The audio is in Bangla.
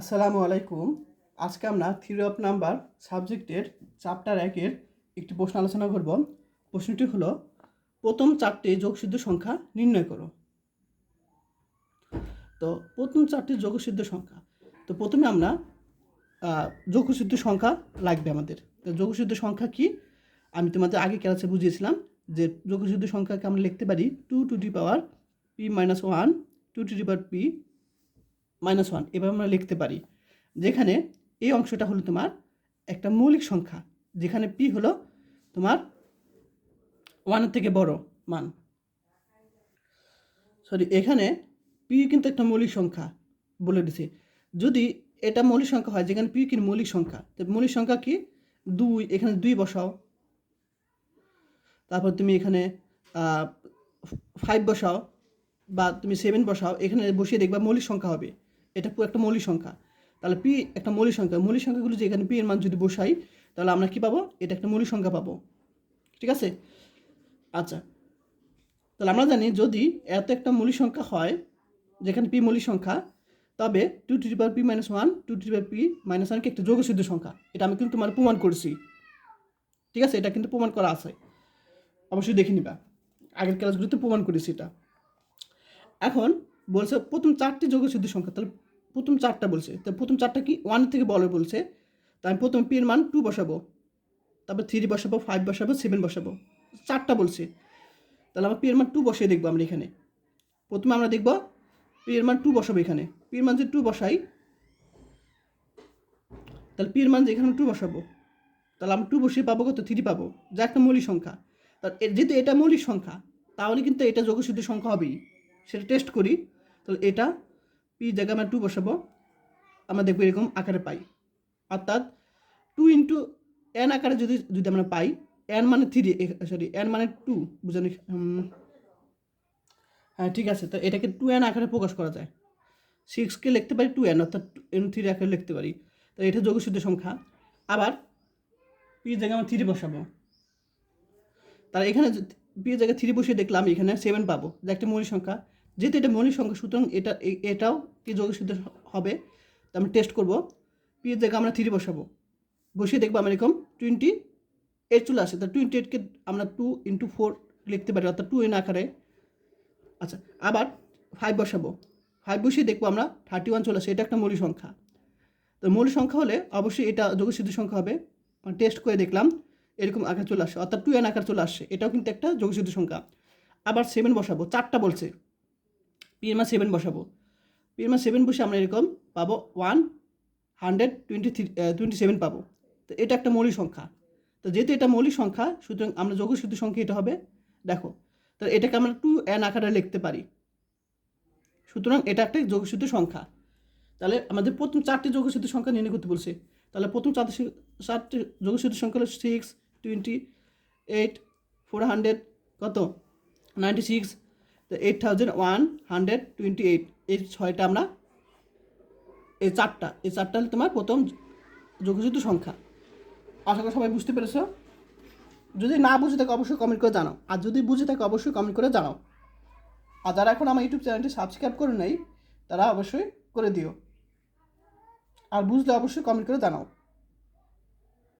আসসালামু আলাইকুম। আজকে আমরা থিওরি অফ নাম্বার সাবজেক্টের চ্যাপ্টার একের একটি প্রশ্ন আলোচনা করব। প্রশ্নটি হলো, প্রথম চারটি যোগসিদ্ধ সংখ্যা নির্ণয় করো। তো প্রথম চারটি যোগসিদ্ধ সংখ্যা। তো প্রথমে আমরা যোগসিদ্ধ সংখ্যা লাগবে আমাদের। তো যোগসিদ্ধ সংখ্যা কি? আমি তোমাদের আগে ক্লাসে বুঝিয়েছিলাম যে যোগসিদ্ধ সংখ্যাকে আমরা লিখতে পারি two two the power P minus one, two two the power P minus one এভাবে আমরা লিখতে পারি। যেখানে এই অংশটা হলো তোমার একটা মৌলিক সংখ্যা, যেখানে পি হলো তোমার ওয়ানের থেকে বড় মান। সরি এখানে পি কিন্তু একটা মৌলিক সংখ্যা বলে দিছি। যদি এটা মৌলিক সংখ্যা হয়, যেখানে পি কি মৌলিক সংখ্যা, তো মৌলিক সংখ্যা কি? দুই, এখানে দুই বসাও। তারপর তুমি এখানে ফাইভ বসাও বা তুমি সেভেন বসাও, এখানে বসিয়ে দেখবা মৌলিক সংখ্যা হবে। এটা একটা মৌলিক সংখ্যা। তাহলে পি একটা মৌলিক সংখ্যা, মৌলিক সংখ্যাগুলো যে এখানে পি এর মান যদি বসাই, তাহলে আমরা কি পাবো? এটা একটা মৌলিক সংখ্যা পাবো। ঠিক আছে? আচ্ছা। তাহলে আমরা জানি যদি এত একটা মৌলিক সংখ্যা হয়, যেখানে পি মৌলিক সংখ্যা, তবে two two power P minus one two two power P minus one কি একটা যোগসিদ্ধ সংখ্যা। এটা আমি কিন্তু তোমার প্রমাণ করছি। ঠিক আছে? এটা কিন্তু প্রমাণ করা আছে। অবশ্যই দেখে নিবা। আগের ক্লাসগুলোতে প্রমাণ করেছি এটা। এখন বলছে প্রথম চারটি যোগসিদ্ধ সংখ্যা, তাহলে প্রথম চারটা বলছে। তো প্রথম চারটা কি? ওয়ান থেকে বলে বলছে। তো আমি প্রথম পি এর মান টু বসাবো। তারপর থ্রি বসাবো ফাইভ বসাবো সেভেন বসাবো। চারটা বলছে। তাহলে আমার পি এর মান টু বসিয়ে দেখব আমরা এখানে। প্রথমে আমরা দেখব পি এর মান টু বসাবো এখানে। পি এর মান যদি টু বসাই, তাহলে পি এর মান যেখানে টু বসাবো। তাহলে আমরা টু বসিয়ে পাবো কত? থ্রি পাবো। যা একটা মৌলিক সংখ্যা। তার যেহেতু এটা মৌলিক সংখ্যা, তাহলে কিন্তু এটা যোগসিদ্ধ সংখ্যা হবেই। সেটা টেস্ট করি। তাহলে এটা পি জায়গায় আমরা টু বসাবো। আমরা দেখব এরকম আকারে পাই। অর্থাৎ টু ইন্টু এন আকারে যদি যদি আমরা পাই এন মানে থ্রি সরি এন মানে টু বুঝানি হ্যাঁ ঠিক আছে, তো এটাকে টু এন আকারে প্রকাশ করা যায়। সিক্সকে লিখতে পারি টু এন অর্থাৎ এন থ্রি আকারে লিখতে পারি। তো এটা যোগসিদ্ধ সংখ্যা। আবার পি জায়গায় আমরা থ্রি বসাবো। তার এখানে পি জায়গায় থ্রি বসিয়ে দেখলাম, এখানে সেভেন পাবো। যে একটা মৌলিক সংখ্যা। যেহেতু এটা মৌলিক সংখ্যা, সুতরাং এটা এটাও কি যোগ সিদ্ধ হবে তো আমরা টেস্ট করব। পি এর জায়গায় আমরা থ্রি বসাবো। বসিয়ে দেখব আমরা এরকম টোয়েন্টি এইট চলে আসে, তা টোয়েন্টি এইটকে আমরা টু ইন্টু ফোর লিখতে পারি, অর্থাৎ টু এন আকারে। আচ্ছা আবার ফাইভ বসাবো। ফাইভ বসিয়ে দেখব আমরা থার্টি ওয়ান চলে আসে, এটা একটা মৌলিক সংখ্যা। তো মৌলিক সংখ্যা হলে অবশ্যই এটা যোগসিদ্ধ সংখ্যা হবে। টেস্ট করে দেখলাম, এরকম আকার চলে আসে, অর্থাৎ টু এন আকার চলে আসছে এটাও কিন্তু একটা যোগসিদ্ধ সংখ্যা। আবার সেভেন বসাবো, চারটা বলছে। পি পিএমা সেভেন বসাবো। পিএমা সেভেন বসে আমরা এরকম পাবো one hundred twenty three twenty seven পাবো। তো এটা একটা মৌলিক সংখ্যা। তো যেহেতু এটা মৌলিক সংখ্যা, সুতরাং আমরা যোগসিদ্ধ সংখ্যা এটা হবে, দেখো, তো এটাকে আমরা টু এন আকারে লিখতে পারি। সুতরাং এটা একটা যোগসিদ্ধ সংখ্যা। তাহলে আমাদের প্রথম চারটি যোগসিদ্ধ সংখ্যা নির্ণয় করতে বলছে। তাহলে প্রথম চারটি চারটি যোগসিদ্ধ সংখ্যা হলো six twenty eight four hundred কত? নাইনটি সিক্স তো eight thousand one hundred twenty eight এই ছয়টা আমরা এই চারটা এই চারটা হলো তোমার প্রথম যোগসূত্র সংখ্যা। আশা করি সবাই বুঝতে পেরেছ। যদি না বুঝে থাকে, অবশ্যই কমেন্ট করে জানাও। আর যদি বুঝে থাকে, অবশ্যই কমেন্ট করে জানাও। আর যারা এখন আমার ইউটিউব চ্যানেলটি সাবস্ক্রাইব করে নেই, তারা অবশ্যই করে দিও। আর বুঝলে অবশ্যই কমেন্ট করে জানাও।